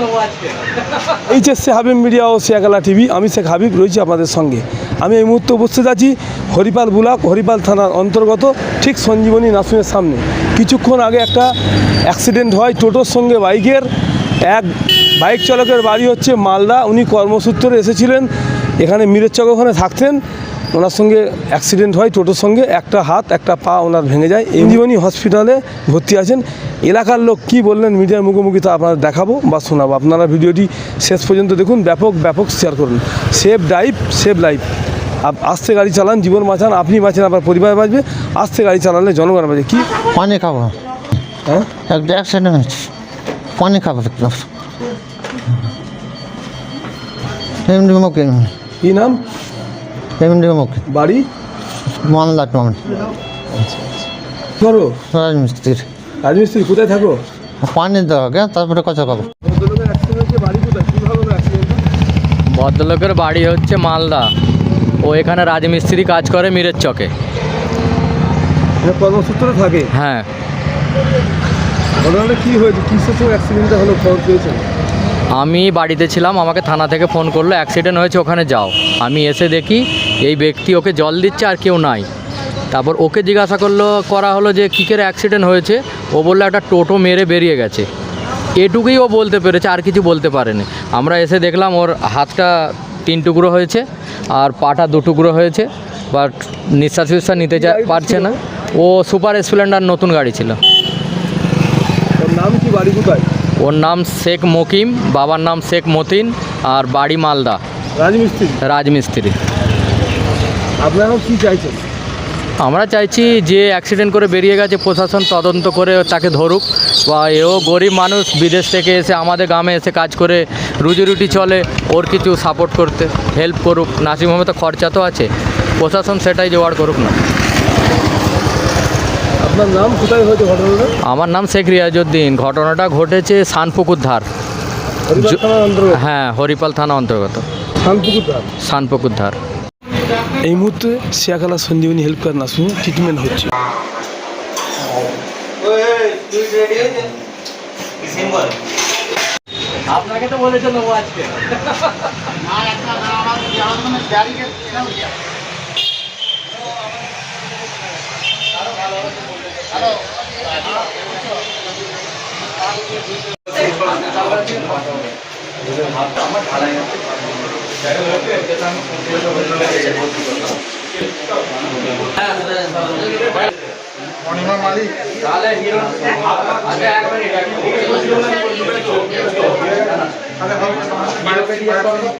নেব আজকে। HSC Habib media ও শেখালা টিভি আমি শেখ হাবিব রয়েছি আপনাদের সঙ্গে। আমি এই মুহূর্তে উপস্থিত আছি হরিপাল ব্লক হরিপাল থানার অন্তর্গত ঠিক সঞ্জীবনী নার্সিংয়ের সামনে। কিছুক্ষণ আগে একটা অ্যাক্সিডেন্ট হয় টোটোর সঙ্গে বাইকের। এক বাইক চালকের বাড়ি হচ্ছে মালদা উনি কর্মসূত্রে এসেছিলেন। এখানে মিরের চক ওখানে থাকতেন। ওনার সঙ্গে অ্যাক্সিডেন্ট হয় টোটোর সঙ্গে একটা হাত একটা পা ওনার ভেঙে যায়। ইঞ্জীবনী হসপিটালে ভর্তি আছেন। এলাকার লোক কি বললেন মিডিয়ার মুখোমুখি তা আপনারা দেখাবো বা শোনাবো। আপনারা ভিডিওটি শেষ পর্যন্ত দেখুন ব্যাপক ব্যাপক শেয়ার করুন। সেভ ড্রাইভ সেভ লাইফ আস্তে গাড়ি চালান জীবন বাঁচান আপনি বাঁচেন আপনার পরিবার বাঁচবে। আস্তে গাড়ি চালালে জনগণ বাঁচবে। কি? পানি খাব। হ্যাঁ? একটা অ্যাক্সিডেন্ট হয়েছে। পানি খাব এমনি কী নাম? এমনি মুখে। বাড়ি? মামলা টমেন ধরো। রাজমিস্ত্রির। রাজমিস্ত্রি কোথায় থাকো? পানি দেওয়া গে তারপরে কথা খাব বাড়ি কোথায় কীভাবে অ্যাক্সিডেন্ট ভদ্রলোকের বাড়ি হচ্ছে মালদা। ও এখানে রাজমিস্ত্রি কাজ করে মিরের চকে। কর্মসূত্রে থাকে? হ্যাঁ। ঘটনাটা কী হয়েছে? কিসের সঙ্গে অ্যাক্সিডেন্টটা হলো? খবর পেয়েছেন? আমি বাড়িতে ছিলাম আমাকে থানা থেকে ফোন করল অ্যাক্সিডেন্ট হয়েছে ওখানে যাও। আমি এসে দেখি এই ব্যক্তি ওকে জল দিচ্ছে আর কেউ নাই। তারপর ওকে জিজ্ঞাসা করল করা হলো যে কী করে অ্যাক্সিডেন্ট হয়েছে। ও বলল একটা টোটো মেরে বেরিয়ে গেছে। এটুকুই ও বলতে পেরেছে আর কিছু বলতে পারেনি। আমরা এসে দেখলাম ওর হাতটা তিন টুকরো হয়েছে আর পাটা দু টুকরো হয়েছে বাট নিঃশ্বাস ফিশ্বাস নিতে পারছে না। ও সুপার স্প্লেন্ডার নতুন গাড়ি ছিল। ওর নাম কি বাড়ি কোথায়? ওর নাম শেখ মকিম বাবার নাম শেখ মতিন আর বাড়ি মালদা। রাজমিস্ত্রি? রাজমিস্ত্রি। আপনারাও কি চাইছেন? আমরা চাইছি যে অ্যাক্সিডেন্ট করে বেরিয়ে গেছে প্রশাসন তদন্ত করে তাকে ধরুক। বা এও গরিব মানুষ বিদেশ থেকে এসে আমাদের গ্রামে এসে কাজ করে রুজি রুটি চলে ওর কিছু সাপোর্ট করতে হেল্প করুক। নার্সিংহোমে তো খরচা তো আছে। প্রশাসন সেটাই জোগাড় করুক না। আপনার নাম কোথায় হয়েছে ঘটনাটা? আমার নাম শেখ রিয়াজউদ্দিন। ঘটনাটা ঘটেছে শানপুকুর ধার। হ্যাঁ হরিপাল থানা অন্তর্গত। শানপুকুর ধার। শানপুকুর ধার। এই মুহূর্তে Siyakhala Sanjeevani help care nursing treatment হচ্ছে। আপনাকে তো আজকে। আমার ঢালাই অনিমা মালিক। তাহলে